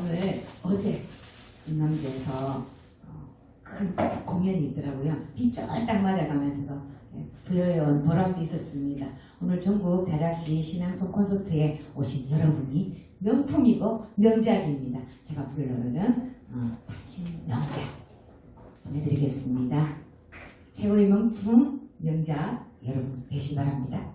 오늘 어제 남주에서 어, 큰 공연이 있더라고요. 비 쫄딱 맞아가면서도 부여해온 예, 보람도 있었습니다. 오늘 전국 자작시 신앙송 콘서트에 오신 여러분이 명품이고 명작입니다. 제가 불러오는 어, 당신 명작 보내드리겠습니다. 최고의 명품 명작 여러분 되시 바랍니다.